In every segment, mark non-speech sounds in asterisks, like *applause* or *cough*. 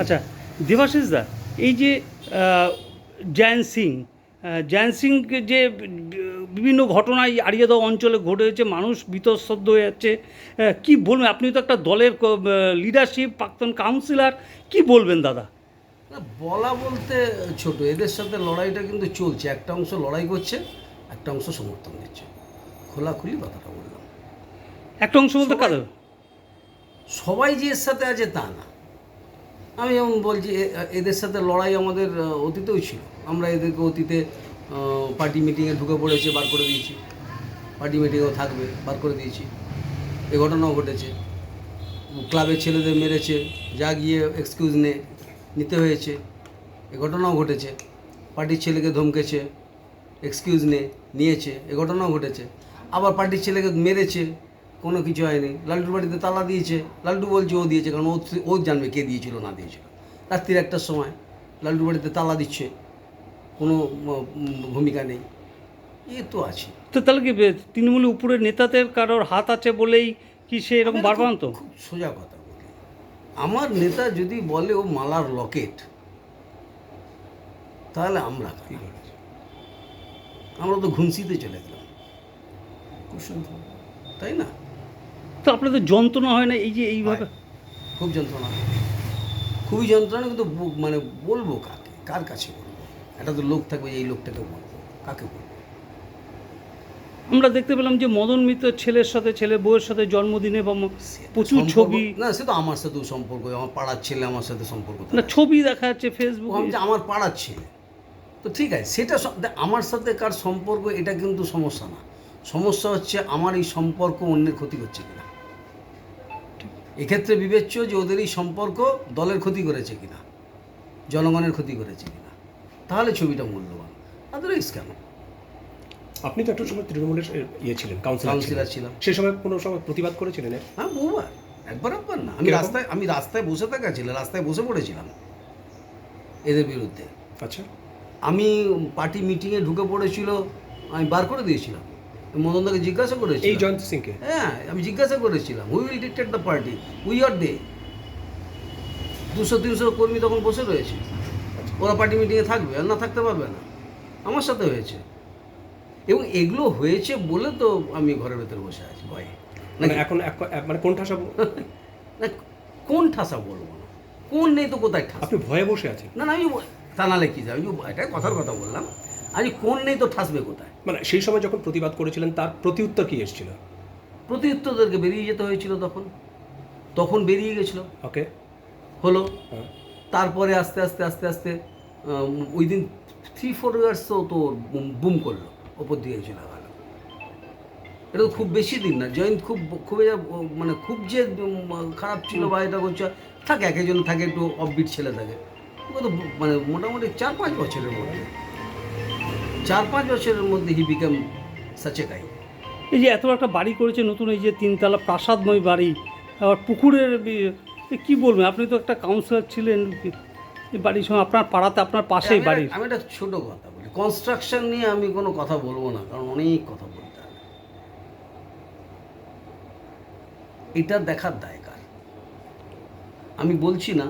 আচ্ছা দেবাশিস দা এই যে আহ, জয়ন্ত সিং আহ, জয়ন্ত সিং যে বিভিন্ন ঘটনায় আরিয়াদহ অঞ্চলে ঘটেছে মানুষ বিতস্তব্ধ হয়ে যাচ্ছে কি বলবেন? আপনি তো একটা দলের লিডারশিপ প্রাক্তন কাউন্সিলর কি বলবেন দাদা? বলা বলতে ছোট এদের সাথে লড়াইটা কিন্তু চলছে। একটা অংশ লড়াই করছে একটা অংশ সমর্থন দিচ্ছে। খোলাখুলি কথাটা বললাম। একটা অংশ বলতে কাদের? সবাই যে এর সাথে আছে তা না। আমি যেমন বলছি এদের সাথে লড়াই আমাদের অতীতেও ছিল। আমরা এদেরকে অতীতে পার্টি মিটিংয়ে ঢুকে পড়েছে, বার করে দিয়েছি। পার্টি মিটিংয়েও থাকবে, বার করে দিয়েছি। এ ঘটনাও ঘটেছে। ক্লাবের ছেলেদের মেরেছে, যা গিয়ে এক্সকিউজ নে, নিতে হয়েছে। এ ঘটনাও ঘটেছে। পার্টির ছেলেকে ধমকেছে এক্সকিউজ নে, নিয়েছে। এ ঘটনাও ঘটেছে। আবার পার্টির ছেলেকে মেরেছে কোনো কিছু হয়নি। লাল্টুর বাড়িতে তালা দিয়েছে। লাল্টু বলছে ও দিয়েছে কারণ ও ও জানবে কে দিয়েছিল না দিয়েছিল। রাত্রির একটার সময় লাল্টুর বাড়িতে তালা দিচ্ছে। কোনো ভূমিকা নেই। এ তো আছে। তো তাহলে কি তৃণমূলের উপরের নেতাদের কারোর হাত আছে বলেই কি সে এরকম বারবার তো খুব- খুব সোজা কথা বলি। আমার নেতা যদি বলে ও মালার লকেট তাহলে আমরা কি আমরা তো ঘুমসিতে চলে গেলাম। তাই না? তো আপনাদের যন্ত্রণা হয় না এই যে এইভাবে? খুব যন্ত্রণা খুবই যন্ত্রণা কিন্তু মানে বলব কাকে? কার কাছে বলব? একটা তো লোক থাকবে এই লোকটাকে বলব। কাকে বলব? আমরা দেখতে পেলাম যে মদন মিত্র ছেলের সাথে ছেলে বউয়ের সাথে জন্মদিনে বা প্রচুর ছবি। না সে তো আমার সাথেও সম্পর্ক আমার পাড়ার ছেলে আমার সাথে সম্পর্ক। না ছবি দেখা যাচ্ছে ফেসবুক আমার পাড়ার ছেলে। তো ঠিক আছে সেটা আমার সাথে কার সম্পর্ক এটা কিন্তু সমস্যা না। সমস্যা হচ্ছে আমার এই সম্পর্ক অন্যের ক্ষতি করছে কিনা। এক্ষেত্রে বিবেচ্য যে ওদের এই সম্পর্ক দলের ক্ষতি করেছে কিনা জনগণের ক্ষতি করেছে কিনা তাহলে ছবিটা মূল্যবান। আদারওয়াইজ কেন? আপনি তো একটা সময় তৃণমূলের ইয়ে ছিলেন কাউন্সিলর ছিলাম। সেই সময় কোনো সময় প্রতিবাদ করেছিলেন হ্যাঁ বহুবার একবার একবার না। আমি রাস্তায় আমি রাস্তায় বসে থাকা ছিল রাস্তায় বসে পড়েছিলাম এদের বিরুদ্ধে। আচ্ছা। আমি পার্টি মিটিংয়ে ঢুকে পড়েছিল আমি বার করে দিয়েছিলাম। মদনদাকে জিজ্ঞাসা করেছি এই জয়ন্ত সিংকে? হ্যাঁ আমি জিজ্ঞাসা করেছিলাম we will dictate the party we are there দুশো তিনশো কর্মী তখন বসে রয়েছে। ওরা পার্টি মিটিংয়ে থাকবে আর না থাকতে পারবে না। আমার সাথে হয়েছে। এবং এগুলো হয়েছে বলে তো আমি ঘরের ভেতরে বসে আছি ভয়ে। মানে এখন মানে কোন ঠাসা *laughs* না কোন ঠাসা বলব না। কোন নেই তো কোথায় ঠাসা? আপনি ভয়ে বসে আছেন? না না আমি তা নাহলে কি যাবে? এটা কথার কথা বললাম। আজ কোন নেই তো ঠাসবে কোথায়? মানে সেই সময় যখন প্রতিবাদ করেছিলেন তার প্রতিউত্তর কি এসেছিল? প্রতিউত্তরদেরকে বেরিয়ে যেতে হয়েছিল তখন। তখন বেরিয়ে গেছিল। ওকে। হলো। হ্যাঁ। তারপরে আস্তে আস্তে আস্তে আস্তে উইদিন থ্রি ফোর ইয়ার্সও তো বুম করল। ওপর দিকে চলে গেল। এটা তো খুব বেশি দিন না। জয়েন্ট খুব খুব মানে খুব যে খারাপ ছিল বা এটা করছে থাকে এক একজন থাকে একটু অফবিট ছেলে থাকে। মানে মোটামুটি চার পাঁচ বছরের মধ্যে। চার পাঁচ বছরের মধ্যে হি বিকাম সাচে গাই এই যে এত একটা বাড়ি করেছে নতুন এই যে তিনতলা প্রাসাদময় বাড়ি আবার পুকুরের কি বলবেন? আপনি তো একটা কাউন্সিলর ছিলেন বাড়ির সময় আপনার পাড়াতে আপনার পাশেই বাড়ি আমি একটা ছোটো কথা বলি। কনস্ট্রাকশন নিয়ে আমি কোনো কথা বলব না কারণ অনেক কথা বলতে হবে। এটা দেখার দায়কার। আমি বলছি না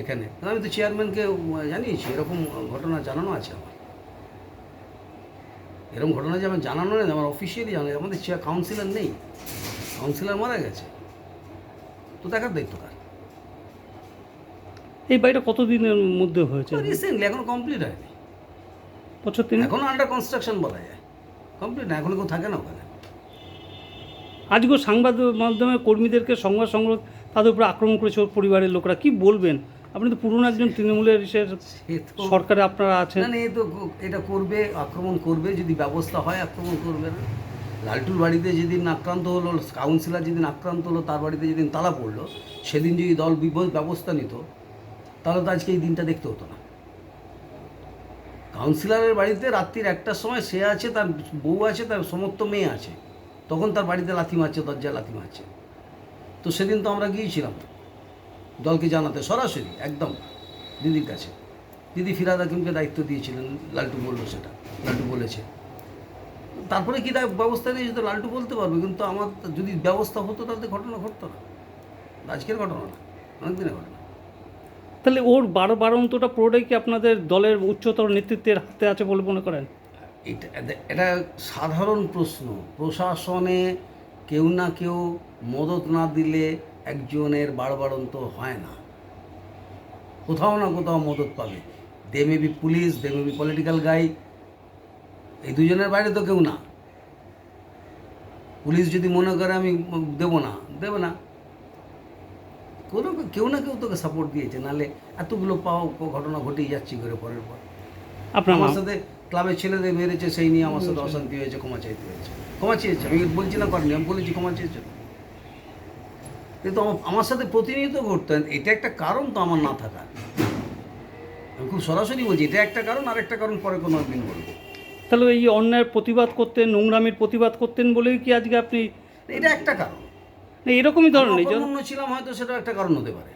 এখানে। আমি তো চেয়ারম্যানকে জানিয়েছি এরকম ঘটনা জানানো আছে আমার। এরকম ঘটনা যে আমার জানানো নেই আমার অফিসিয়ালি জানা আমাদের চেয়ার কাউন্সিলর নেই। কাউন্সিলর মারা গেছে। তো দেখার দায়িত্ব কার? এই বাড়িটা কতদিনের মধ্যে হয়েছে? রিসেন্টলি এখনও কমপ্লিট হয়নি। বছর তিন এখনও আন্ডার কনস্ট্রাকশন বলা যায়। কমপ্লিট না এখনও কেউ থাকে না ওখানে। আজকেও সংবাদ মাধ্যমে কর্মীদেরকে সংবাদ সংগ্রহ তাদের উপরে আক্রমণ করেছে ওর পরিবারের লোকরা। কি বলবেন? আপনি তো পুরনো একজন তৃণমূলের সরকারে আপনারা আছেন। না না, এ তো এটা করবে আক্রমণ করবে যদি ব্যবস্থা হয় আক্রমণ করবে না। লালটুর বাড়িতে যেদিন আক্রান্ত হলো কাউন্সিলর যেদিন আক্রান্ত হলো তার বাড়িতে যেদিন তালা পড়ল সেদিন যদি দল ব্যবস্থা নিত তাহলে তো আজকে এই দিনটা দেখতে হতো না। কাউন্সিলরের বাড়িতে রাত্রির একটার সময় সে আছে তার বউ আছে তার সমস্ত মেয়ে আছে। তখন তার বাড়িতে লাথি মারছে দরজায় লাথি মারছে। তো সেদিন তো আমরা গিয়েছিলাম। দলকে জানাতে সরাসরি একদম দিদির কাছে। দিদি ফিরাদ হাকিমকে দায়িত্ব দিয়েছিলেন লালটু বলল সেটা লালটু বলেছে। তারপরে কী দায়- ব্যবস্থা নিয়েছে তো লালটু বলতে পারবে কিন্তু আমার যদি ব্যবস্থা হতো তাহলে ঘটনা ঘটতো না। আজকের ঘটনা না অনেক দিনের ঘটনা। তাহলে ওর বারো বারন্তটা পুরোটাই কি আপনাদের দলের উচ্চতর নেতৃত্বের হাতে আছে বলে মনে করেন? এটা এটা সাধারণ প্রশ্ন। প্রশাসনে কেউ না কেউ মদত না দিলে একজনের বাড়বাড়ন্ত হয় না। কোথাও না কোথাও মদত পাবে। They may be police they may be political guy এই দুজনের বাইরে তো কেউ না। পুলিশ যদি মনে করে আমি দেবো না দেবে না। কোনো কেউ না কেউ তোকে সাপোর্ট দিয়েছে নাহলে এতগুলো পাও ঘটনা ঘটেই যাচ্ছি করে পরের পর। আপনার আমার সাথে ক্লাবের ছেলেদের মেরেছে সেই নিয়ে আমার সাথে অশান্তি হয়েছে ক্ষমা চাইতে হয়েছে। ক্ষমা চেয়েছে আমি বলছি না করেনি আমি বলেছি ক্ষমা চেয়েছে। কিন্তু আমার সাথে প্রতিনিয়ত ঘটতো এটা একটা কারণ তো আমার না থাকার। আমি খুব সরাসরি বলছি এটা একটা কারণ আর একটা কারণ পরে কোনো একদিন বলব। তাহলে এই অন্যায়ের প্রতিবাদ করতেন নোংরামির প্রতিবাদ করতেন বলেই কি আজকে আপনি এটা একটা কারণ। এরকমই ধরনের অকর্মণ্য ছিলাম হয়তো সেটা একটা কারণ হতে পারে।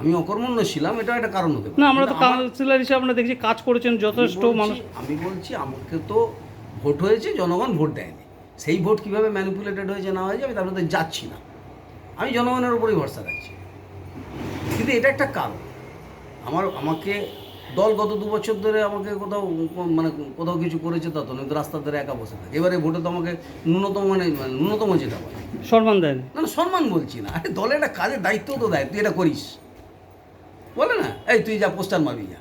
আমি অকর্মণ্য ছিলাম এটা একটা কারণ হতে পারে। না আমরা তো কাউন্সিলর হিসেবে আমরা দেখছি কাজ করেছেন যথেষ্ট মানুষ। আমি বলছি আমাকে তো ভোট হয়েছে জনগণ ভোট দেয়নি। সেই ভোট কীভাবে ম্যানিপুলেটেড হয়েছে না হয়েছে আমি তার মধ্যে যাচ্ছি না। আমি জনগণের উপরেই ভরসা রাখছি। কিন্তু এটা একটা কারণ। আমার আমাকে দল গত দু বছর ধরে আমাকে কোথাও মানে কোথাও কিছু করেছে তত নয় রাস্তার ধারে একা বসে থাকে। এবারে ভোটে তো আমাকে ন্যূনতম মানে মানে ন্যূনতম যেটা বলে। সম্মান দেন। না না সম্মান বলছি না। আরে দলে একটা কাজের দায়িত্ব তো দেয় তুই এটা করিস। বলে না এই তুই যা পোস্টার মারবি যা।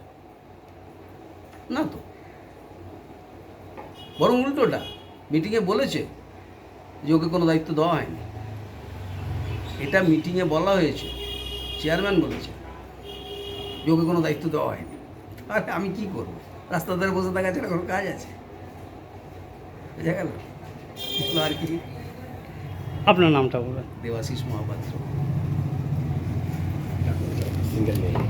না তো। বরং উল্টোটা মিটিংয়ে বলেছে যে ওকে কোনো দায়িত্ব দেওয়া হয়নি। এটা মিটিংয়ে বলা হয়েছে। চেয়ারম্যান বলেছে। যে ওকে কোনো দায়িত্ব দেওয়া হয়নি। আর আমি কি করব? রাস্তা ধারে বসে থাকা ছাড়া কোনো কাজ আছে? বুঝা গেল? আর কি? আপনার নামটা বলবেন দেবাশিস মহাপাত্র। সিঙ্গেল নেই